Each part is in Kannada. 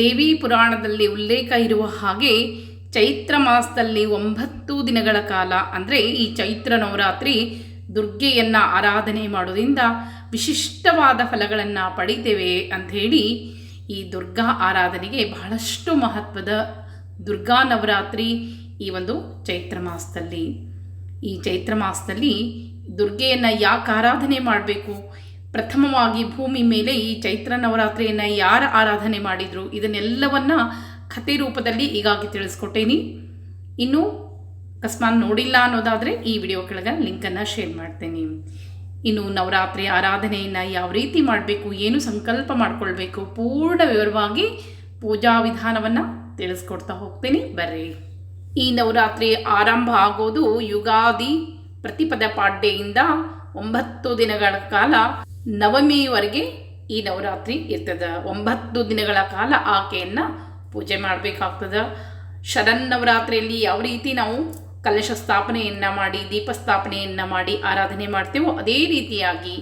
ದೇವಿ ಪುರಾಣದಲ್ಲಿ ಉಲ್ಲೇಖ ಇರುವ ಹಾಗೆ ಚೈತ್ರ ಮಾಸದಲ್ಲಿ ಒಂಬತ್ತು ದಿನಗಳ ಕಾಲ, ಅಂದರೆ ಈ ಚೈತ್ರ ನವರಾತ್ರಿ ದುರ್ಗೆಯನ್ನು ಆರಾಧನೆ ಮಾಡೋದ್ರಿಂದ ವಿಶಿಷ್ಟವಾದ ಫಲಗಳನ್ನು ಪಡಿತೇವೆ ಅಂಥೇಳಿ ಈ ದುರ್ಗಾ ಆರಾಧನೆಗೆ ಬಹಳಷ್ಟು ಮಹತ್ವದ ದುರ್ಗಾ ನವರಾತ್ರಿ ಈ ಒಂದು ಚೈತ್ರ ಮಾಸದಲ್ಲಿ. ಈ ಚೈತ್ರ ಮಾಸದಲ್ಲಿ ದುರ್ಗೆಯನ್ನು ಯಾಕೆ ಆರಾಧನೆ ಮಾಡಬೇಕು? ಪ್ರಥಮವಾಗಿ ಭೂಮಿ ಮೇಲೆ ಈ ಚೈತ್ರ ನವರಾತ್ರಿಯನ್ನು ಯಾರು ಆರಾಧನೆ ಮಾಡಿದರು? ಇದನ್ನೆಲ್ಲವನ್ನು ಕಥೆ ರೂಪದಲ್ಲಿ ಈಗಾಗಿ ತಿಳಿಸ್ಕೊಟ್ಟೇನಿ. ಇನ್ನು ಅಕಸ್ಮಾತ್ ನೋಡಿಲ್ಲ ಅನ್ನೋದಾದರೆ ಈ ವಿಡಿಯೋ ಕೆಳಗೆ ಲಿಂಕನ್ನು ಶೇರ್ ಮಾಡ್ತೇನೆ. ಇನ್ನು ನವರಾತ್ರಿ ಆರಾಧನೆಯನ್ನು ಯಾವ ರೀತಿ ಮಾಡಬೇಕು, ಏನು ಸಂಕಲ್ಪ ಮಾಡಿಕೊಳ್ಬೇಕು ಪೂರ್ಣ ವಿವರವಾಗಿ ಪೂಜಾ ವಿಧಾನವನ್ನು ತಿಳಿಸ್ಕೊಡ್ತಾ ಹೋಗ್ತೀನಿ. ಬರ್ರಿ. ಈ ನವರಾತ್ರಿ ಆರಂಭ ಆಗೋದು ಯುಗಾದಿ ಪ್ರತಿಪದ ಪಾಡ್ಯೆಯಿಂದ ಒಂಬತ್ತು ದಿನಗಳ ಕಾಲ. ನವಮಿಯವರೆಗೆ ಈ ನವರಾತ್ರಿ ಇರ್ತದ. ಒಂಬತ್ತು ದಿನಗಳ ಕಾಲ ಆಕೆಯನ್ನು ಪೂಜೆ ಮಾಡಬೇಕಾಗ್ತದ. ಶರನ್ ನವರಾತ್ರಿಯಲ್ಲಿ ಯಾವ ರೀತಿ ನಾವು ಕಲಶ ಸ್ಥಾಪನೆಯನ್ನು ಮಾಡಿ, ದೀಪ ಸ್ಥಾಪನೆಯನ್ನು ಮಾಡಿ ಆರಾಧನೆ ಮಾಡ್ತೇವೋ ಅದೇ ರೀತಿಯಾಗಿ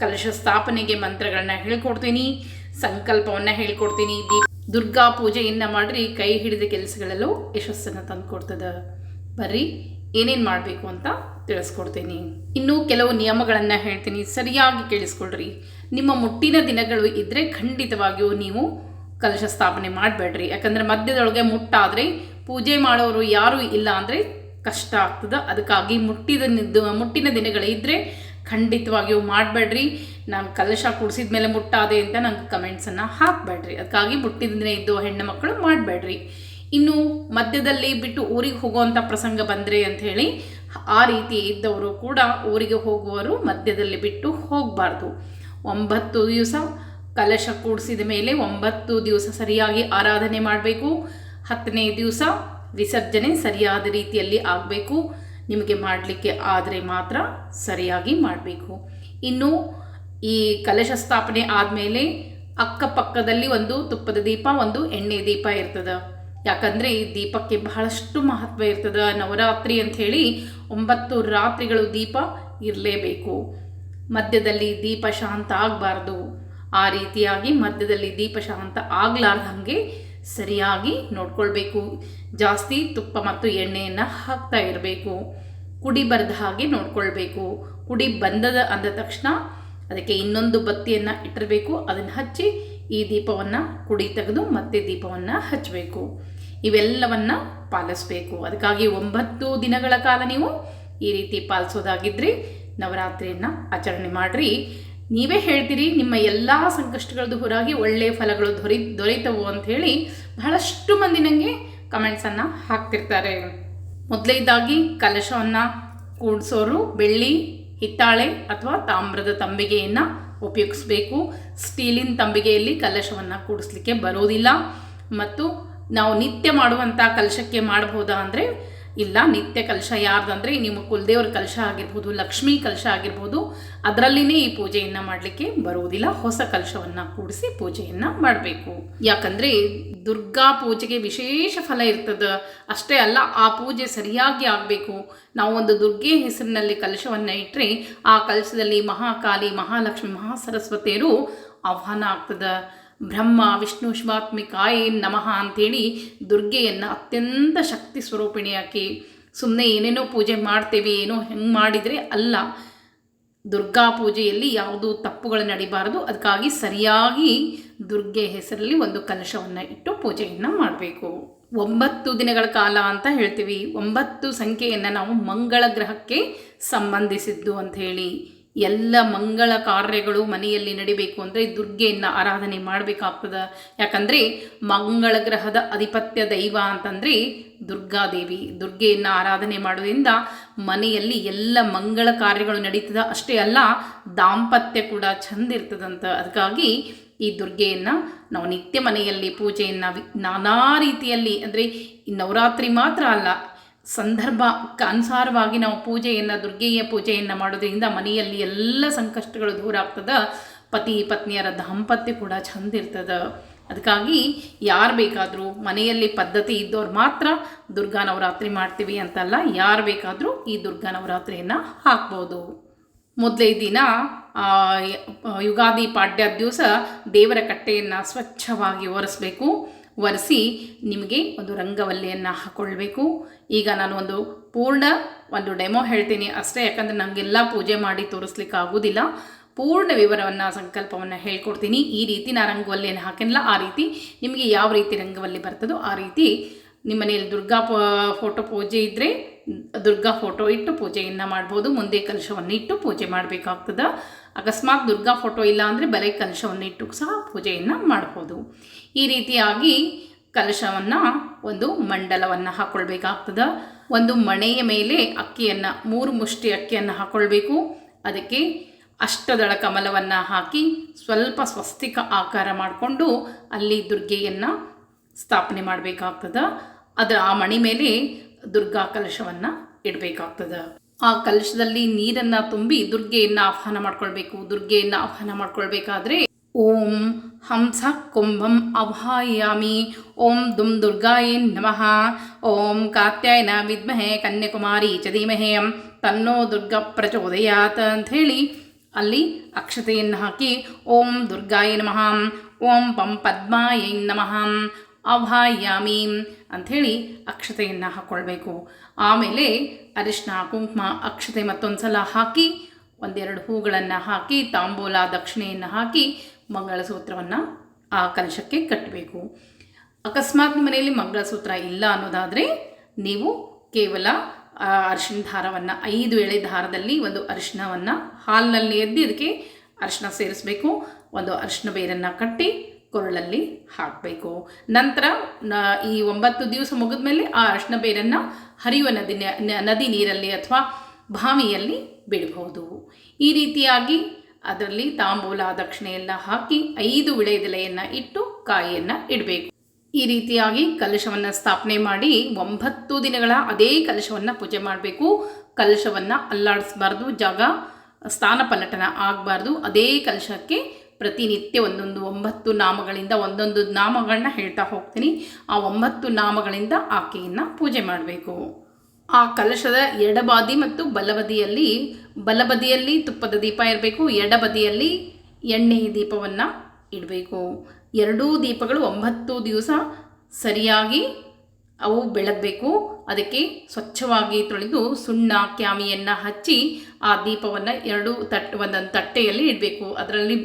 ಕಲಶ ಸ್ಥಾಪನೆಗೆ ಮಂತ್ರಗಳನ್ನ ಹೇಳ್ಕೊಡ್ತೀನಿ, ಸಂಕಲ್ಪವನ್ನು ಹೇಳ್ಕೊಡ್ತೀನಿ. ದೀಪ ದುರ್ಗಾ ಪೂಜೆಯನ್ನು ಮಾಡಿರಿ, ಕೈ ಹಿಡಿದ ಕೆಲಸಗಳಲ್ಲೂ ಯಶಸ್ಸನ್ನು ತಂದುಕೊಡ್ತದೆ. ಬರ್ರಿ ಏನೇನು ಮಾಡಬೇಕು ಅಂತ ತಿಳಿಸ್ಕೊಡ್ತೀನಿ. ಇನ್ನೂ ಕೆಲವು ನಿಯಮಗಳನ್ನು ಹೇಳ್ತೀನಿ. ಸರಿಯಾಗಿ ಕೇಳಿಸ್ಕೊಳ್ರಿ. ನಿಮ್ಮ ಮುಟ್ಟಿನ ದಿನಗಳು ಇದ್ದರೆ ಖಂಡಿತವಾಗಿಯೂ ನೀವು ಕಲಶ ಸ್ಥಾಪನೆ ಮಾಡಬೇಡ್ರಿ. ಯಾಕಂದರೆ ಮಧ್ಯದೊಳಗೆ ಮುಟ್ಟಾದರೆ ಪೂಜೆ ಮಾಡೋರು ಯಾರೂ ಇಲ್ಲ ಅಂದರೆ ಕಷ್ಟ ಆಗ್ತದೆ. ಅದಕ್ಕಾಗಿ ಮುಟ್ಟಿದ ಮುಟ್ಟಿನ ದಿನಗಳಿದ್ದರೆ ಖಂಡಿತವಾಗಿಯೂ ಮಾಡಬೇಡ್ರಿ. ನಾನು ಕಲಶ ಕುಡಿಸಿದ ಮೇಲೆ ಮುಟ್ಟಾದೆ ಅಂತ ನಂಗೆ ಕಮೆಂಟ್ಸನ್ನು ಹಾಕಬೇಡ್ರಿ. ಅದಕ್ಕಾಗಿ ಮುಟ್ಟಿದ ದಿನ ಇದ್ದು ಹೆಣ್ಣು ಮಕ್ಕಳು ಮಾಡಬೇಡ್ರಿ. ಇನ್ನು ಮಧ್ಯದಲ್ಲಿ ಬಿಟ್ಟು ಊರಿಗೆ ಹೋಗುವಂಥ ಪ್ರಸಂಗ ಬಂದರೆ ಅಂಥೇಳಿ ಆ ರೀತಿ ಇದ್ದವರು ಕೂಡ ಊರಿಗೆ ಹೋಗುವವರು ಮಧ್ಯದಲ್ಲಿ ಬಿಟ್ಟು ಹೋಗಬಾರ್ದು. ಒಂಬತ್ತು ದಿವಸ ಕಲಶ ಕೂಡಿಸಿದ ಮೇಲೆ ಒಂಬತ್ತು ದಿವಸ ಸರಿಯಾಗಿ ಆರಾಧನೆ ಮಾಡಬೇಕು. ಹತ್ತನೇ ದಿವಸ ವಿಸರ್ಜನೆ ಸರಿಯಾದ ರೀತಿಯಲ್ಲಿ ಆಗಬೇಕು. ನಿಮಗೆ ಮಾಡಲಿಕ್ಕೆ ಆದರೆ ಮಾತ್ರ ಸರಿಯಾಗಿ ಮಾಡಬೇಕು. ಇನ್ನು ಈ ಕಲಶ ಸ್ಥಾಪನೆ ಆದಮೇಲೆ ಅಕ್ಕಪಕ್ಕದಲ್ಲಿ ಒಂದು ತುಪ್ಪದ ದೀಪ, ಒಂದು ಎಣ್ಣೆ ದೀಪ ಇರ್ತದೆ. ಯಾಕಂದರೆ ಈ ದೀಪಕ್ಕೆ ಬಹಳಷ್ಟು ಮಹತ್ವ ಇರ್ತದೆ. ನವರಾತ್ರಿ ಅಂತ ಹೇಳಿ ಒಂಬತ್ತು ರಾತ್ರಿಗಳು ದೀಪ ಇರಲೇಬೇಕು. ಮಧ್ಯದಲ್ಲಿ ದೀಪ ಶಾಂತ ಆಗಬಾರ್ದು. ಆ ರೀತಿಯಾಗಿ ಮಧ್ಯದಲ್ಲಿ ದೀಪ ಶಾಂತ ಆಗಲಾರ್ದಂಗೆ ಸರಿಯಾಗಿ ನೋಡ್ಕೊಳ್ಬೇಕು. ಜಾಸ್ತಿ ತುಪ್ಪ ಮತ್ತು ಎಣ್ಣೆಯನ್ನು ಹಾಕ್ತಾ ಇರಬೇಕು. ಕುಡಿ ಬರದ ಹಾಗೆ ನೋಡ್ಕೊಳ್ಬೇಕು. ಕುಡಿ ಬಂದದ ಅಂದ ತಕ್ಷಣ ಅದಕ್ಕೆ ಇನ್ನೊಂದು ಬತ್ತಿಯನ್ನು ಇಟ್ಟಿರಬೇಕು. ಅದನ್ನು ಹಚ್ಚಿ ಈ ದೀಪವನ್ನು ಕುಡಿ ತೆಗೆದು ಮತ್ತೆ ದೀಪವನ್ನು ಹಚ್ಚಬೇಕು ಇವೆಲ್ಲವನ್ನು ಪಾಲಿಸಬೇಕು. ಅದಕ್ಕಾಗಿ ಒಂಬತ್ತು ದಿನಗಳ ಕಾಲ ನೀವು ಈ ರೀತಿ ಪಾಲಿಸೋದಾಗಿದ್ದರೆ ನವರಾತ್ರಿಯನ್ನು ಆಚರಣೆ ಮಾಡಿರಿ. ನೀವೇ ಹೇಳ್ತೀರಿ, ನಿಮ್ಮ ಎಲ್ಲ ಸಂಕಷ್ಟಗಳದ್ದು ಹೊರಗೆ ಒಳ್ಳೆಯ ಫಲಗಳು ದೊರೆ, ದೊರೆತವು ಅಂಥೇಳಿ ಬಹಳಷ್ಟು ಮಂದಿ ನನಗೆ ಕಮೆಂಟ್ಸನ್ನು ಹಾಕ್ತಿರ್ತಾರೆ. ಮೊದಲೇದಾಗಿ ಕಲಶವನ್ನು ಕೂಡಿಸೋರು ಬೆಳ್ಳಿ, ಹಿತ್ತಾಳೆ ಅಥವಾ ತಾಮ್ರದ ತಂಬಿಗೆಯನ್ನು ಉಪಯೋಗಿಸ್ಬೇಕು. ಸ್ಟೀಲಿನ ತಂಬಿಗೆಯಲ್ಲಿ ಕಲಶವನ್ನು ಕೂಡಿಸ್ಲಿಕ್ಕೆ ಬರೋದಿಲ್ಲ. ಮತ್ತು ನಾವು ನಿತ್ಯ ಮಾಡುವಂಥ ಕಲಶಕ್ಕೆ ಮಾಡಬಹುದಾ ಅಂದರೆ ಇಲ್ಲ, ನಿತ್ಯ ಕಲಶ ಯಾರ್ದಂದರೆ ನಿಮ್ಮ ಕುಲದೇವ್ರ ಕಲಶ ಆಗಿರ್ಬೋದು, ಲಕ್ಷ್ಮೀ ಕಲಶ ಆಗಿರ್ಬೋದು, ಅದರಲ್ಲಿನೇ ಈ ಪೂಜೆಯನ್ನು ಮಾಡಲಿಕ್ಕೆ ಬರುವುದಿಲ್ಲ. ಹೊಸ ಕಲಶವನ್ನು ಕೂಡಿಸಿ ಪೂಜೆಯನ್ನು ಮಾಡಬೇಕು. ಯಾಕಂದರೆ ದುರ್ಗಾ ಪೂಜೆಗೆ ವಿಶೇಷ ಫಲ ಇರ್ತದೆ. ಅಷ್ಟೇ ಅಲ್ಲ, ಆ ಪೂಜೆ ಸರಿಯಾಗಿ ಆಗಬೇಕು. ನಾವು ಒಂದು ದುರ್ಗೆ ಹೆಸರಿನಲ್ಲಿ ಕಲಶವನ್ನು ಇಟ್ಟರೆ ಆ ಕಲಶದಲ್ಲಿ ಮಹಾಕಾಲಿ, ಮಹಾಲಕ್ಷ್ಮಿ, ಮಹಾಸರಸ್ವತಿಯರು ಆಹ್ವಾನ ಆಗ್ತದೆ. ಬ್ರಹ್ಮ, ವಿಷ್ಣು ಶಿವಾತ್ಮಿಕಾಯೇ ನಮಃ ಅಂಥೇಳಿ ದುರ್ಗೆಯನ್ನು ಅತ್ಯಂತ ಶಕ್ತಿ ಸ್ವರೂಪಿಣಿಯಾಕಿ ಸುಮ್ಮನೆ ಏನೇನೋ ಪೂಜೆ ಮಾಡ್ತೇವೆ, ಏನೋ ಹೆಂಗೆ ಮಾಡಿದರೆ ಅಲ್ಲ. ದುರ್ಗಾ ಪೂಜೆಯಲ್ಲಿ ಯಾವುದು ತಪ್ಪುಗಳು ನಡಿಬಾರದು. ಅದಕ್ಕಾಗಿ ಸರಿಯಾಗಿ ದುರ್ಗೆ ಹೆಸರಲ್ಲಿ ಒಂದು ಕಲಶವನ್ನು ಇಟ್ಟು ಪೂಜೆಯನ್ನು ಮಾಡಬೇಕು. ಒಂಬತ್ತು ದಿನಗಳ ಕಾಲ ಅಂತ ಹೇಳ್ತೀವಿ. ಒಂಬತ್ತು ಸಂಖ್ಯೆಯನ್ನು ನಾವು ಮಂಗಳ ಗ್ರಹಕ್ಕೆ ಸಂಬಂಧಿಸಿದ್ದು ಅಂತ ಎಲ್ಲ ಮಂಗಳ ಕಾರ್ಯಗಳು ಮನೆಯಲ್ಲಿ ನಡಿಬೇಕು ಅಂದರೆ ದುರ್ಗೆಯನ್ನು ಆರಾಧನೆ ಮಾಡಬೇಕಾಗ್ತದೆ. ಯಾಕಂದರೆ ಮಂಗಳ ಗ್ರಹದ ಅಧಿಪತ್ಯ ದೈವ ಅಂತಂದರೆ ದುರ್ಗಾದೇವಿ. ದುರ್ಗೆಯನ್ನು ಆರಾಧನೆ ಮಾಡೋದ್ರಿಂದ ಮನೆಯಲ್ಲಿ ಎಲ್ಲ ಮಂಗಳ ಕಾರ್ಯಗಳು ನಡೀತದ. ಅಷ್ಟೇ ಅಲ್ಲ, ದಾಂಪತ್ಯ ಕೂಡ ಚಂದ ಇರ್ತದಂತ. ಅದಕ್ಕಾಗಿ ಈ ದುರ್ಗೆಯನ್ನು ನಾವು ನಿತ್ಯ ಮನೆಯಲ್ಲಿ ಪೂಜೆಯನ್ನು ನಾನಾ ರೀತಿಯಲ್ಲಿ ಅಂದರೆ ನವರಾತ್ರಿ ಮಾತ್ರ ಅಲ್ಲ ಸಂದರ್ಭಕ್ಕೆ ಅನುಸಾರವಾಗಿ ನಾವು ಪೂಜೆಯನ್ನು, ದುರ್ಗೆಯ ಪೂಜೆಯನ್ನು ಮಾಡೋದ್ರಿಂದ ಮನೆಯಲ್ಲಿ ಎಲ್ಲ ಸಂಕಷ್ಟಗಳು ದೂರ ಆಗ್ತದೆ. ಪತಿ ಪತ್ನಿಯರ ದಾಂಪತ್ಯ ಕೂಡ ಚಂದ ಇರ್ತದೆ. ಅದಕ್ಕಾಗಿ ಯಾರು ಬೇಕಾದರೂ ಮನೆಯಲ್ಲಿ ಪದ್ಧತಿ ಇದ್ದವ್ರು ಮಾತ್ರ ದುರ್ಗಾ ನವರಾತ್ರಿ ಮಾಡ್ತೀವಿ ಅಂತಲ್ಲ, ಯಾರು ಬೇಕಾದರೂ ಈ ದುರ್ಗಾ ನವರಾತ್ರಿಯನ್ನು ಹಾಕ್ಬೋದು. ಮೊದಲೇ ದಿನ ಯುಗಾದಿ ಪಾಡ್ಯದ ದಿವಸ ದೇವರ ಕಟ್ಟೆಯನ್ನು ಸ್ವಚ್ಛವಾಗಿ ಒರೆಸ್ಬೇಕು. ಒರೆಸಿ ನಿಮಗೆ ಒಂದು ರಂಗವಲ್ಲಿಯನ್ನು ಹಾಕ್ಕೊಳ್ಬೇಕು ಈಗ ನಾನು ಒಂದು ಪೂರ್ಣ ಒಂದು ಡೆಮೋ ಹೇಳ್ತೀನಿ ಅಷ್ಟೇ, ಯಾಕಂದರೆ ನಮಗೆಲ್ಲ ಪೂಜೆ ಮಾಡಿ ತೋರಿಸ್ಲಿಕ್ಕೆ ಆಗೋದಿಲ್ಲ. ಪೂರ್ಣ ವಿವರವನ್ನು, ಸಂಕಲ್ಪವನ್ನು ಹೇಳ್ಕೊಡ್ತೀನಿ. ಈ ರೀತಿ ನಾನು ರಂಗವಲ್ಲಿಯನ್ನು ಹಾಕಿಲ್ಲ ಆ ರೀತಿ ನಿಮಗೆ ಯಾವ ರೀತಿ ರಂಗವಲ್ಲಿ ಬರ್ತದೋ ಆ ರೀತಿ ನಿಮ್ಮ ಮನೆಯಲ್ಲಿ ದುರ್ಗಾ ಫೋಟೋ ಪೂಜೆ ಇದ್ದರೆ ದುರ್ಗಾ ಫೋಟೋ ಇಟ್ಟು ಪೂಜೆಯನ್ನು ಮಾಡ್ಬೋದು. ಮುಂದೆ ಕಲಶವನ್ನು ಇಟ್ಟು ಪೂಜೆ ಮಾಡಬೇಕಾಗ್ತದೆ. ಅಕಸ್ಮಾತ್ ದುರ್ಗಾ ಫೋಟೋ ಇಲ್ಲ ಅಂದರೆ ಬಲೆ ಕಲಶವನ್ನು ಇಟ್ಟು ಸಹ ಪೂಜೆಯನ್ನು ಮಾಡ್ಬೋದು. ಈ ರೀತಿಯಾಗಿ ಕಲಶವನ್ನು ಒಂದು ಮಂಡಲವನ್ನು ಹಾಕ್ಕೊಳ್ಬೇಕಾಗ್ತದೆ ಒಂದು ಮಣೆಯ ಮೇಲೆ ಅಕ್ಕಿಯನ್ನು, ಮೂರು ಮುಷ್ಟಿ ಅಕ್ಕಿಯನ್ನು ಹಾಕ್ಕೊಳ್ಬೇಕು ಅದಕ್ಕೆ ಅಷ್ಟದಳ ಕಮಲವನ್ನು ಹಾಕಿ ಸ್ವಲ್ಪ ಸ್ವಸ್ತಿಕ ಆಕಾರ ಮಾಡಿಕೊಂಡು ಅಲ್ಲಿ ದುರ್ಗೆಯನ್ನು ಸ್ಥಾಪನೆ ಮಾಡಬೇಕಾಗ್ತದೆ. ಅದು ಆ ಮಣಿ ಮೇಲೆ ದುರ್ಗಾ ಕಲಶವನ್ನು ಇಡಬೇಕಾಗ್ತದೆ. ಆ ಕಲಶದಲ್ಲಿ ನೀರನ್ನು ತುಂಬಿ ದುರ್ಗೆಯನ್ನು ಆಹ್ವಾನ ಮಾಡ್ಕೊಳ್ಬೇಕು, ದುರ್ಗೆಯನ್ನು ಆಹ್ವಾನ ಮಾಡ್ಕೊಳ್ಬೇಕಾದ್ರೆ ಓಂ ಹಂಸ ಕುಂಭಂ ಆಹ್ವಾಯಾಮಿ ಓಂ ದುಂ ದುರ್ಗಾಯ ನಮಃ, ಓಂ ಕಾತ್ಯಾಯನ ವಿದ್ಮಹೆ ಕನ್ಯಾಕುಮಾರಿ ಚ ತನ್ನೋ ದುರ್ಗ ಪ್ರಚೋದಯಾತ್ ಹೇಳಿ ಅಲ್ಲಿ ಅಕ್ಷತೆಯನ್ನು ಹಾಕಿ ಓಂ ದುರ್ಗಾಯ ನಮಃ, ಓಂ ಪಂ ಪದ್ಮಾಯ ನಮಃ ಅಭಾಯಾಮಿ ಅಂಥೇಳಿ ಅಕ್ಷತೆಯನ್ನು ಹಾಕ್ಕೊಳ್ಬೇಕು ಆಮೇಲೆ ಅರಿಶಿನ ಕುಂಕುಮ ಅಕ್ಷತೆ ಮತ್ತೊಂದು ಸಲ ಹಾಕಿ, ಒಂದೆರಡು ಹೂಗಳನ್ನು ಹಾಕಿ, ತಾಂಬೂಲ ದಕ್ಷಿಣೆಯನ್ನು ಹಾಕಿ ಮಂಗಳಸೂತ್ರವನ್ನು ಆ ಕಲಶಕ್ಕೆ ಕಟ್ಟಬೇಕು ಅಕಸ್ಮಾತ್ ಮನೆಯಲ್ಲಿ ಮಂಗಳಸೂತ್ರ ಇಲ್ಲ ಅನ್ನೋದಾದರೆ ನೀವು ಕೇವಲ ಅರಿಶಿನ ದಾರವನ್ನು ಐದು ಎಳೆ ದಾರದಲ್ಲಿ ಒಂದು ಅರಿಶಿನವನ್ನು ಹಾಲಿನಲ್ಲಿ ಎದ್ದು ಇದಕ್ಕೆ ಅರಿಶಿನ ಸೇರಿಸಬೇಕು. ಒಂದು ಅರಿಶಿನ ಬೇರನ್ನು ಕಟ್ಟಿ ಕೊರಳಲ್ಲಿ ಹಾಕಬೇಕು. ನಂತರ ಈ ಒಂಬತ್ತು ದಿವಸ ಮುಗಿದ ಮೇಲೆ ಆ ಅರಿಶಿನ ಬೇರನ್ನು ಹರಿಯುವ ನದಿ ನದಿ ನೀರಲ್ಲಿ ಅಥವಾ ಬಾವಿಯಲ್ಲಿ ಬಿಡಬಹುದು. ಈ ರೀತಿಯಾಗಿ ಅದರಲ್ಲಿ ತಾಂಬೂಲ, ದಕ್ಷಿಣೆ ಎಲ್ಲ ಹಾಕಿ ಐದು ವಿಳೆದೆಲೆಯನ್ನು ಇಟ್ಟು ಕಾಯಿಯನ್ನು ಇಡಬೇಕು. ಈ ರೀತಿಯಾಗಿ ಕಲಶವನ್ನು ಸ್ಥಾಪನೆ ಮಾಡಿ ಒಂಬತ್ತು ದಿನಗಳ ಅದೇ ಕಲಶವನ್ನು ಪೂಜೆ ಮಾಡಬೇಕು. ಕಲಶವನ್ನು ಅಲ್ಲಾಡಿಸಬಾರ್ದು, ಜಾಗ ಸ್ಥಾನ ಪಲ್ಲಟನ ಆಗಬಾರ್ದು. ಅದೇ ಕಲಶಕ್ಕೆ ಪ್ರತಿನಿತ್ಯ ಒಂದೊಂದು ಒಂಬತ್ತು ನಾಮಗಳಿಂದ ಒಂದೊಂದು ನಾಮಗಳನ್ನ ಹೇಳ್ತಾ ಹೋಗ್ತೀನಿ. ಆ ಒಂಬತ್ತು ನಾಮಗಳಿಂದ ಆಕೆಯನ್ನು ಪೂಜೆ ಮಾಡಬೇಕು. ಆ ಕಲಶದ ಎಡಬಾದಿ ಮತ್ತು ಬಲಬದಿಯಲ್ಲಿ ಬಲಬದಿಯಲ್ಲಿ ತುಪ್ಪದ ದೀಪ ಇರಬೇಕು, ಎಡಬದಿಯಲ್ಲಿ ಎಣ್ಣೆ ದೀಪವನ್ನು ಇಡಬೇಕು. ಎರಡೂ ದೀಪಗಳು ಒಂಬತ್ತು ದಿವಸ ಸರಿಯಾಗಿ ಅವು ಬೆಳಗಬೇಕು. ಅದಕ್ಕೆ ಸ್ವಚ್ಛವಾಗಿ ತೊಳೆದು ಸುಣ್ಣ ಕ್ಯಾಮಿಯನ್ನು ಹಚ್ಚಿ ಆ ದೀಪವನ್ನು ಎರಡು ತಟ್ಟೆ ಒಂದೊಂದು ತಟ್ಟೆಯಲ್ಲಿ ಇಡಬೇಕು. ಅದರಲ್ಲಿ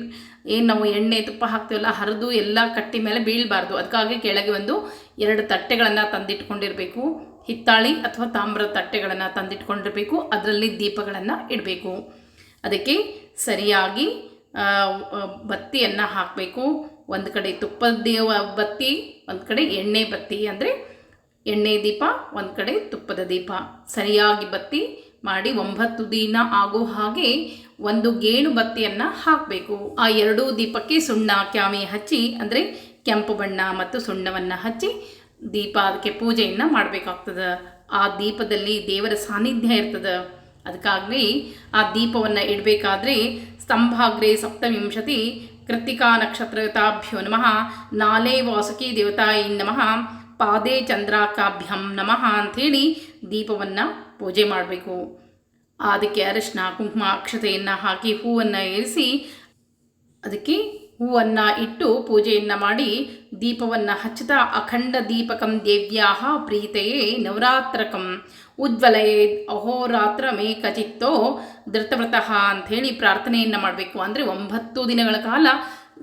ಏನು ನಾವು ಎಣ್ಣೆ ತುಪ್ಪ ಹಾಕ್ತೀವಲ್ಲ, ಹರಿದು ಎಲ್ಲ ಕಟ್ಟಿ ಮೇಲೆ ಬೀಳಬಾರ್ದು. ಅದಕ್ಕಾಗಿ ಕೆಳಗೆ ಒಂದು ಎರಡು ತಟ್ಟೆಗಳನ್ನು ತಂದಿಟ್ಕೊಂಡಿರಬೇಕು. ಹಿತ್ತಾಳಿ ಅಥವಾ ತಾಮ್ರ ತಟ್ಟೆಗಳನ್ನು ತಂದಿಟ್ಕೊಂಡಿರಬೇಕು. ಅದರಲ್ಲಿ ದೀಪಗಳನ್ನು ಇಡಬೇಕು. ಅದಕ್ಕೆ ಸರಿಯಾಗಿ ಬತ್ತಿಯನ್ನು ಹಾಕಬೇಕು. ಒಂದು ಕಡೆ ತುಪ್ಪದ ಬತ್ತಿ, ಒಂದು ಕಡೆ ಎಣ್ಣೆ ಬತ್ತಿ ಅಂದರೆ ಎಣ್ಣೆ ದೀಪ, ಒಂದು ಕಡೆ ತುಪ್ಪದ ದೀಪ. ಸರಿಯಾಗಿ ಬತ್ತಿ ಮಾಡಿ ಒಂಬತ್ತು ದಿನ ಆಗೋ ಹಾಗೆ ಒಂದು ಗೇಣು ಬತ್ತಿಯನ್ನು ಹಾಕಬೇಕು. ಆ ಎರಡೂ ದೀಪಕ್ಕೆ ಸುಣ್ಣ ಕ್ಯಾಮಿ ಹಚ್ಚಿ, ಅಂದರೆ ಕೆಂಪು ಬಣ್ಣ ಮತ್ತು ಸುಣ್ಣವನ್ನು ಹಚ್ಚಿ ದೀಪ ಅದಕ್ಕೆ ಪೂಜೆಯನ್ನು ಮಾಡಬೇಕಾಗ್ತದೆ. ಆ ದೀಪದಲ್ಲಿ ದೇವರ ಸಾನ್ನಿಧ್ಯ ಇರ್ತದೆ. ಅದಕ್ಕಾಗಲಿ ಆ ದೀಪವನ್ನು ಇಡಬೇಕಾದ್ರೆ ಸ್ತಂಭಾಗ್ರೆ ಸಪ್ತವಿಂಶತಿ ಕೃತಿಕಾ ನಕ್ಷತ್ರತಾಭ್ಯೋ ನಮಃ. ನಾಲೇ ವಾಸುಕಿ ದೇವತಾಯಿ ನಮಃ. ಪಾದೇ ಚಂದ್ರಾಕಾಭ್ಯಂ ನಮಃ ಅಂಥೇಳಿ ದೀಪವನ್ನು ಪೂಜೆ ಮಾಡಬೇಕು. ಅದಕ್ಕೆ ಅರಿಶಿನ, ಕುಂಕುಮ, ಅಕ್ಷತೆಯನ್ನು ಹಾಕಿ ಹೂವನ್ನು ಏರಿಸಿ, ಅದಕ್ಕೆ ಹೂವನ್ನು ಇಟ್ಟು ಪೂಜೆಯನ್ನು ಮಾಡಿ ದೀಪವನ್ನು ಹಚ್ಚುತ್ತಾ ಅಖಂಡ ದೀಪಕಂ ದೇವ್ಯಾಹ ಪ್ರೀತೆಯೇ ನವರಾತ್ರಕಂ. ಉಜ್ವಲಯೇ ಅಹೋರಾತ್ರ ಮೇಕಚಿತ್ತೋ ಧೃತವ್ರತಃ ಅಂಥೇಳಿ ಪ್ರಾರ್ಥನೆಯನ್ನು ಮಾಡಬೇಕು. ಅಂದರೆ ಒಂಬತ್ತು ದಿನಗಳ ಕಾಲ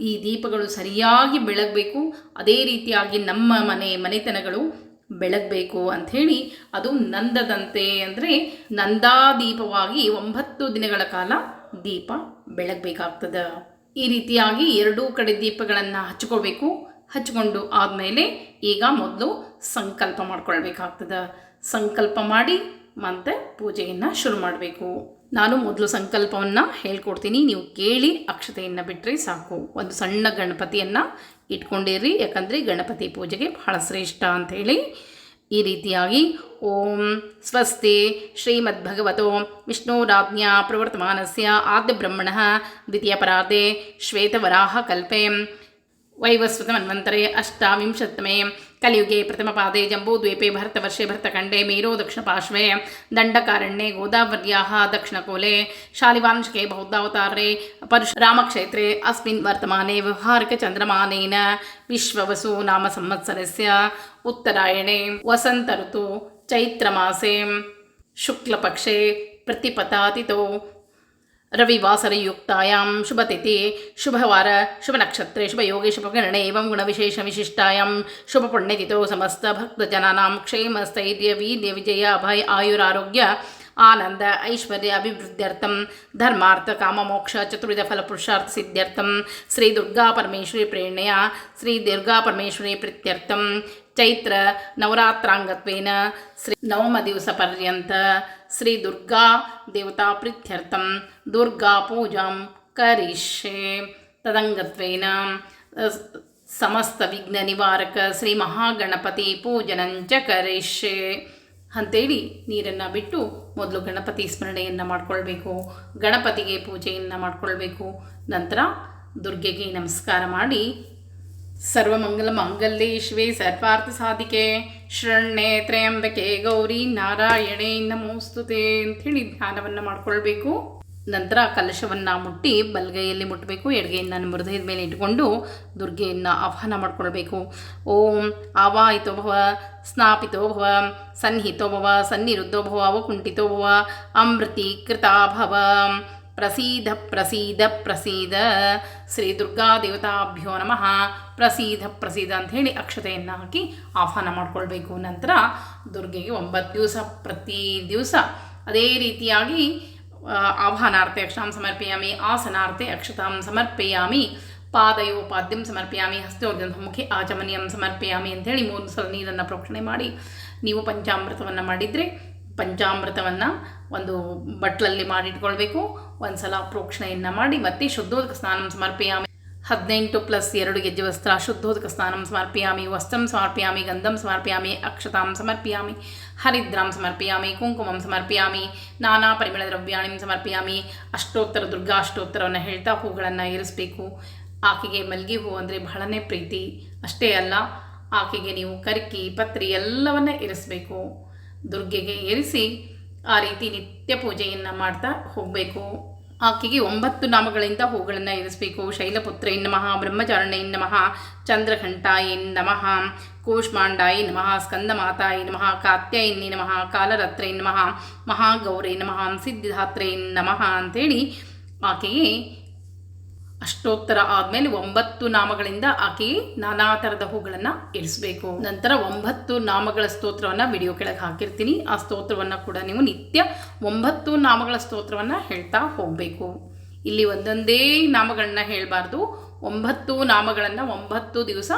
ಈ ದೀಪಗಳು ಸರಿಯಾಗಿ ಬೆಳಗಬೇಕು. ಅದೇ ರೀತಿಯಾಗಿ ನಮ್ಮ ಮನೆ, ಮನೆತನಗಳು ಬೆಳಗಬೇಕು ಅಂಥೇಳಿ ಅದು ನಂದದಂತೆ ಅಂದರೆ ನಂದಾದೀಪವಾಗಿ ಒಂಬತ್ತು ದಿನಗಳ ಕಾಲ ದೀಪ ಬೆಳಗಬೇಕಾಗ್ತದೆ. ಈ ರೀತಿಯಾಗಿ ಎರಡೂ ಕಡೆ ದೀಪಗಳನ್ನು ಹಚ್ಕೋಬೇಕು ಹಚ್ಕೊಂಡು ಆದಮೇಲೆ ಈಗ ಮೊದಲು ಸಂಕಲ್ಪ ಮಾಡ್ಕೊಳ್ಬೇಕಾಗ್ತದೆ. ಸಂಕಲ್ಪ ಮಾಡಿ ಮತ್ತೆ ಪೂಜೆಯನ್ನು ಶುರು ಮಾಡಬೇಕು. ನಾನು ಮೊದಲು ಸಂಕಲ್ಪವನ್ನು ಹೇಳ್ಕೊಡ್ತೀನಿ. ನೀವು ಕೇಳಿ ಅಕ್ಷತೆಯನ್ನು ಬಿಟ್ಟರೆ ಸಾಕು. ಒಂದು ಸಣ್ಣ ಗಣಪತಿಯನ್ನು ಇಟ್ಕೊಂಡಿರ್ರಿ ಯಾಕಂದರೆ ಗಣಪತಿ ಪೂಜೆಗೆ ಬಹಳ ಶ್ರೇಷ್ಠ ಅಂಥೇಳಿ ಈ ರೀತಿಯಾಗಿ ಓಂ ಸ್ವಸ್ತಿ ಶ್ರೀಮದ್ಭಗವತೋ ವಿಷ್ಣುರಾಜ್ಞ ಪ್ರವರ್ತಮಾನಸ್ಯ ಆದ್ಯಬ್ರಹ್ಮಣ ದ್ವಿತೀಯ ಪರಾರ್ಧೆ ಶ್ವೇತವರಾಹ ಕಲ್ಪೆ वैवस्वतमन्वन्तरे अष्टाविंशत्तमे कलियुगे प्रथम प्रथमपादे जम्बूद्वीपे भरतवर्षे भरतखण्डे मेरो दक्षिण दक्षिणपार्श्वे दण्डकारण्ये गोदावर्याः दक्षिणकूले शालिवांशके बौद्धावतारे परशुरामक्षेत्रे अस्मिन् वर्तमाने व्यवहारिकचन्द्रमानेन विश्ववसु नाम संवत्सरस्य उत्तरायणे वसन्तऋतु चैत्रमासे शुक्लपक्षे प्रतिपदातितो रविवासरयुक्तायां शुभतिथि शुभवार शुभनक्षत्रे शुभयोगे शुभकरणे एवं गुणविशेषविशिष्टायां शुभपुण्यतिथौ समस्तभक्तजनानां क्षेमस्थैर्य वीर्य विजय अभय आयुरारोग्य आनन्द ऐश्वर्य अभिवृद्ध्यर्थं धर्मार्थ काममोक्ष चतुर्विधफलपुरुषार्थ सिद्ध्यर्थं श्रीदुर्गापरमेश्वरी प्रेरणया श्रीदुर्गापरमेश्वरी प्रीत्यर्थं ಚೈತ್ರ ನವರಾತ್ರಾಂಗತ್ವೇನ ಶ್ರೀ ನವಮ ದಿವಸ ಪರ್ಯಂತ ಶ್ರೀ ದುರ್ಗಾ ದೇವತಾ ಪ್ರೀತ್ಯರ್ಥಂ ದುರ್ಗಾ ಪೂಜಾಂ ಕರಿಷ್ಯೆ. ತದಂಗತ್ವೇನ ಸಮಸ್ತ ವಿಘ್ನ ನಿವಾರಕ ಶ್ರೀ ಮಹಾಗಣಪತಿ ಪೂಜನಂಚ ಕರಿಷ್ಯೆ. ಅಂತೇಳಿ ನೀರನ್ನು ಬಿಟ್ಟು ಮೊದಲು ಗಣಪತಿ ಸ್ಮರಣೆಯನ್ನು ಮಾಡಿಕೊಳ್ಬೇಕು, ಗಣಪತಿಗೆ ಪೂಜೆಯನ್ನು ಮಾಡಿಕೊಳ್ಬೇಕು, ನಂತರ ದುರ್ಗೆಗೆ ನಮಸ್ಕಾರ ಮಾಡಿ ಶಿವೆ ಸರ್ವಾರ್ಥ ಸಾಧಿಕೆ ಶರಣ್ಯೆ ತ್ರಯಂಬಕೆ ಗೌರಿ ನಾರಾಯಣೆ ನಮೋಸ್ತುತೆ ಅಂಥೇಳಿ ಧ್ಯಾನವನ್ನು ಮಾಡ್ಕೊಳ್ಬೇಕು. ನಂತರ ಕಲಶವನ್ನು ಮುಟ್ಟಿ ಬಲಗೈಯಲ್ಲಿ ಮುಟ್ಟಬೇಕು ಎಡಗೈಯನ್ನು ನನ್ನ ಮೃದಯದ ಮೇಲೆ ಇಟ್ಕೊಂಡು ದುರ್ಗೆಯನ್ನು ಆಹ್ವಾನ ಮಾಡ್ಕೊಳ್ಬೇಕು. ಓಂ ಆವಾಯಿತೋ ಭವ, ಸ್ನಾಪಿತೋ ಭವ, ಸನ್ನಿಹಿತೋ ಭವ, ಸನ್ನಿರುದ್ಧೋ ಭವ ಅವಕುಂಠಿತೋ ಭವ, ಅಮೃತೀಕೃತಾ ಭವ. ಪ್ರಸೀದ ಪ್ರಸೀದ ಪ್ರಸೀದ. ಶ್ರೀ ದುರ್ಗಾ ದೇವತಾಭ್ಯೋ ನಮಃ. ಪ್ರಸೀದ ಪ್ರಸೀದ ಹೇಳಿ ಅಕ್ಷತೆಯನ್ನು ಹಾಕಿ ಆಹ್ವಾನ ಮಾಡಿಕೊಳ್ಬೇಕು. ನಂತರ ದುರ್ಗೆಗೆ ಒಂಬತ್ತು ದಿವಸ, ಪ್ರತಿ ದಿವಸ ಅದೇ ರೀತಿಯಾಗಿ ಆಹ್ವಾನಾರ್ಥೆ ಅಕ್ಷತಾಂ ಸಮರ್ಪಯಾಮಿ, ಆಸನಾರ್ತೆ ಅಕ್ಷತಾಂ ಸಮರ್ಪಯಾಮಿ ಪಾದಯೋ ಪಾದ್ಯಂ ಸಮರ್ಪಯಾಮಿ ಹಸ್ತೋರ್ಜನ ಮುಖೆ ಆಚಮನಿಯಂ ಸಮರ್ಪಯಾಮಿ ಅಂಥೇಳಿ ಮೂರು ಸಲ ನೀರನ್ನು ಪ್ರೋಕ್ಷಣೆ ಮಾಡಿ ನೀವು ಪಂಚಾಮೃತವನ್ನು ಮಾಡಿದರೆ ಪಂಚಾಮೃತವನ್ನು ಒಂದು ಬಟ್ಲಲ್ಲಿ ಮಾಡಿಟ್ಕೊಳ್ಬೇಕು ಒಂದು ಸಲ ಪ್ರೋಕ್ಷಣೆಯನ್ನು ಮಾಡಿ ಮತ್ತೆ ಶುದ್ಧೋದಕ ಸ್ನಾನ ಸಮರ್ಪಯಾಮಿ. ಹದಿನೆಂಟು ಪ್ಲಸ್ ಎರಡು ಗೆಜ್ಜೆ ವಸ್ತ್ರ, ಶುದ್ಧೋದಕ ಸ್ನಾನಂ ಸಮರ್ಪಯಾಮಿ, ವಸ್ತ್ರಂ ಸಮರ್ಪಯಾಮಿ, ಗಂಧಂ ಸಮರ್ಪಯಾಮಿ, ಅಕ್ಷತಾಂ ಸಮರ್ಪಯಾಮಿ, ಹರಿದ್ರಾಂ ಸಮರ್ಪಯಾಮಿ, ಕುಂಕುಮಂ ಸಮರ್ಪಯಾಮಿ, ನಾನಾ ಪರಿಮಳ ದ್ರವ್ಯಾಣಿ ಸಮರ್ಪಯಾಮಿ, ಅಷ್ಟೋತ್ತರ ದುರ್ಗಾ ಅಷ್ಟೋತ್ತರವನ್ನು ಹೇಳ್ತಾ ಹೂಗಳನ್ನು ಏರಿಸಬೇಕು ಆಕೆಗೆ ಮಲ್ಲಿಗೆ ಹೂ ಅಂದರೆ ಬಹಳನೇ ಪ್ರೀತಿ. ಅಷ್ಟೇ ಅಲ್ಲ, ಆಕೆಗೆ ನೀವು ಕರ್ಕಿ, ಪತ್ರಿ ಎಲ್ಲವನ್ನ ಇರಿಸಬೇಕು. ದುರ್ಗೆಗೆ ಏರಿಸಿ ಆ ರೀತಿ ನಿತ್ಯ ಪೂಜೆಯನ್ನು ಮಾಡ್ತಾ ಹೋಗಬೇಕು. ಆಕೆಗೆ ಒಂಬತ್ತು ನಾಮಗಳಿಂದ ಹೂಗಳನ್ನು ಇರಿಸಬೇಕು ಶೈಲಪುತ್ರ ನಮಃ ಬ್ರಹ್ಮಚಾರಣೈ ನಮಃ, ಚಂದ್ರಘಂಟಾಯಿ ನಮಃ, ಕೂಷ್ಮಾಂಡಾಯಿ ನಮಃ, ಸ್ಕಂದಮಾತಾಯಿ ನಮಃ ಕಾತ್ಯಾಯಿನಿ ನಮಃ ಕಾಲರತ್ರೈ ನಮಃ, ಮಹಾಗೌರೈ ನಮಃ ಸಿದ್ಧಿಧಾತ್ರೈ ನಮಃ ಅಂತೇಳಿ ಆಕೆಗೆ ಅಷ್ಟೋತ್ತರ ಆದಮೇಲೆ ಒಂಬತ್ತು ನಾಮಗಳಿಂದ ಆಕೆ ನಾನಾ ಥರದ ಹೂಗಳನ್ನು ಇರಿಸಬೇಕು. ನಂತರ ಒಂಬತ್ತು ನಾಮಗಳ ಸ್ತೋತ್ರವನ್ನು ವಿಡಿಯೋ ಕೆಳಗೆ ಹಾಕಿರ್ತೀನಿ. ಆ ಸ್ತೋತ್ರವನ್ನು ಕೂಡ ನೀವು ನಿತ್ಯ ಒಂಬತ್ತು ನಾಮಗಳ ಸ್ತೋತ್ರವನ್ನು ಹೇಳ್ತಾ ಹೋಗಬೇಕು. ಇಲ್ಲಿ ಒಂದೊಂದೇ ನಾಮಗಳನ್ನ ಹೇಳಬಾರ್ದು. ಒಂಬತ್ತು ನಾಮಗಳನ್ನು ಒಂಬತ್ತು ದಿವಸ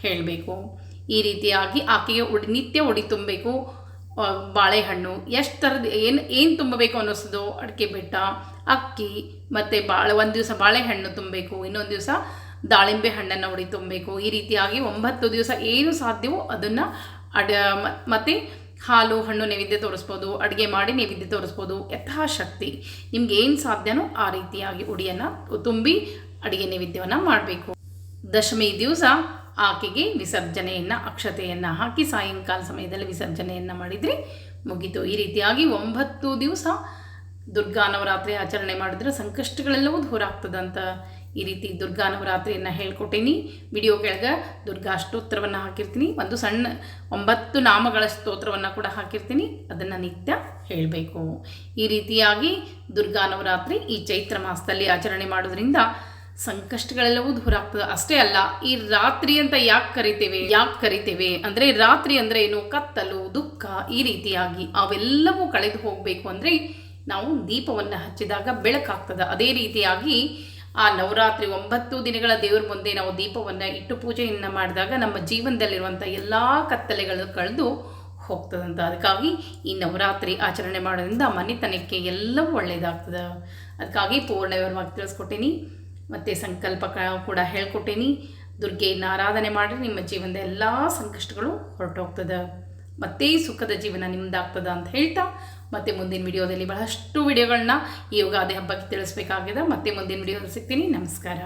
ಹೇಳಬೇಕು. ಈ ರೀತಿಯಾಗಿ ಆಕೆಗೆ ಉಡಿ ನಿತ್ಯ ಉಡಿ ತುಂಬಬೇಕು. ಬಾಳೆಹಣ್ಣು, ಎಷ್ಟು ಥರದ ಏನು ಏನು ತುಂಬಬೇಕು ಅನ್ನಿಸ್ತದೋ ಅಡಿಕೆ ಬೆಟ್ಟ, ಅಕ್ಕಿ, ಮತ್ತು ಬಾಳೆ, ಒಂದು ದಿವಸ ಬಾಳೆಹಣ್ಣು ತುಂಬಬೇಕು, ಇನ್ನೊಂದು ದಿವಸ ದಾಳಿಂಬೆ ಹಣ್ಣನ್ನು ಉಡಿ ತುಂಬಬೇಕು. ಈ ರೀತಿಯಾಗಿ ಒಂಬತ್ತು ದಿವಸ ಏನು ಸಾಧ್ಯವೋ ಅದನ್ನು ಅಡ ಮತ್ತು ಹಾಲು, ಹಣ್ಣು ನೈವೇದ್ಯ ತೋರಿಸ್ಬೋದು, ಅಡುಗೆ ಮಾಡಿ ನೈವೇದ್ಯ ತೋರಿಸ್ಬೋದು. ಯಥಾಶಕ್ತಿ. ನಿಮ್ಗೆ ಏನು ಸಾಧ್ಯನೋ ಆ ರೀತಿಯಾಗಿ ಉಡಿಯನ್ನು ತುಂಬಿ ಅಡುಗೆ ನೈವೇದ್ಯವನ್ನು ಮಾಡಬೇಕು. ದಶಮಿ ದಿವಸ ಆಕೆಗೆ ವಿಸರ್ಜನೆಯನ್ನು, ಅಕ್ಷತೆಯನ್ನು ಹಾಕಿ ಸಾಯಂಕಾಲ ಸಮಯದಲ್ಲಿ ವಿಸರ್ಜನೆಯನ್ನು ಮಾಡಿದರೆ ಮುಗಿತು. ಈ ರೀತಿಯಾಗಿ ಒಂಬತ್ತು ದಿವಸ ದುರ್ಗಾ ನವರಾತ್ರಿ ಆಚರಣೆ ಮಾಡಿದ್ರೆ ಸಂಕಷ್ಟಗಳೆಲ್ಲವೂ ದೂರ ಆಗ್ತದಂತ ಈ ರೀತಿ ದುರ್ಗಾ ನವರಾತ್ರಿಯನ್ನು ಹೇಳ್ಕೊಟ್ಟೀನಿ. ವಿಡಿಯೋ ಕೆಳಗೆ ದುರ್ಗಾ ಅಷ್ಟೋತ್ತರವನ್ನು ಹಾಕಿರ್ತೀನಿ. ಒಂದು ಸಣ್ಣ ಒಂಬತ್ತು ನಾಮಗಳ ಸ್ತೋತ್ರವನ್ನು ಕೂಡ ಹಾಕಿರ್ತೀನಿ. ಅದನ್ನು ನಿತ್ಯ ಹೇಳಬೇಕು. ಈ ರೀತಿಯಾಗಿ ದುರ್ಗಾ ನವರಾತ್ರಿ ಈ ಚೈತ್ರ ಮಾಸದಲ್ಲಿ ಆಚರಣೆ ಮಾಡೋದ್ರಿಂದ ಸಂಕಷ್ಟಗಳೆಲ್ಲವೂ ದೂರ ಆಗ್ತದೆ. ಅಷ್ಟೇ ಅಲ್ಲ, ಈ ರಾತ್ರಿ ಅಂತ ಯಾಕೆ ಕರಿತೇವೆ? ಯಾಕೆ ಕರಿತೇವೆ? ಅಂದರೆ ರಾತ್ರಿ ಅಂದರೆ ಏನು? ಕತ್ತಲು, ದುಃಖ ಈ ರೀತಿಯಾಗಿ ಅವೆಲ್ಲವೂ ಕಳೆದು ಹೋಗಬೇಕು ಅಂದರೆ ನಾವು ದೀಪವನ್ನು ಹಚ್ಚಿದಾಗ ಬೆಳಕಾಗ್ತದೆ. ಅದೇ ರೀತಿಯಾಗಿ ಆ ನವರಾತ್ರಿ ಒಂಬತ್ತು ದಿನಗಳ ದೇವರ ಮುಂದೆ ನಾವು ದೀಪವನ್ನು ಇಟ್ಟು ಪೂಜೆಯನ್ನು ಮಾಡಿದಾಗ ನಮ್ಮ ಜೀವನದಲ್ಲಿರುವಂಥ ಎಲ್ಲ ಕತ್ತಲೆಗಳು ಕಳೆದು ಹೋಗ್ತದಂತ. ಅದಕ್ಕಾಗಿ ಈ ನವರಾತ್ರಿ ಆಚರಣೆ ಮಾಡೋದ್ರಿಂದ ಮನೆತನಕ್ಕೆ ಎಲ್ಲವೂ ಒಳ್ಳೆಯದಾಗ್ತದೆ ಅದಕ್ಕಾಗಿ ಪೂರ್ಣವಾಗಿ ತಿಳಿಸ್ಕೊಟ್ಟೀನಿ. ಮತ್ತು ಸಂಕಲ್ಪ ಕೂಡ ಹೇಳ್ಕೊಟ್ಟೀನಿ. ದುರ್ಗೆಯನ್ನು ಆರಾಧನೆ ಮಾಡಿರಿ, ನಿಮ್ಮ ಜೀವನದ ಎಲ್ಲ ಸಂಕಷ್ಟಗಳು ಹೊರಟೋಗ್ತದೆ. ಮತ್ತೆ ಸುಖದ ಜೀವನ ನಿಮ್ದಾಗ್ತದ ಅಂತ ಹೇಳ್ತಾ, ಮತ್ತೆ ಮುಂದಿನ ವಿಡಿಯೋದಲ್ಲಿ ಬಹಳಷ್ಟು ವಿಡಿಯೋಗಳನ್ನ ಈ ಯುಗಾದಿ ಹಬ್ಬಕ್ಕೆ ತಿಳಿಸ್ಬೇಕಾಗಿದೆ ಮತ್ತೆ ಮುಂದಿನ ವಿಡಿಯೋದಲ್ಲಿ ಸಿಗ್ತೀನಿ. ನಮಸ್ಕಾರ.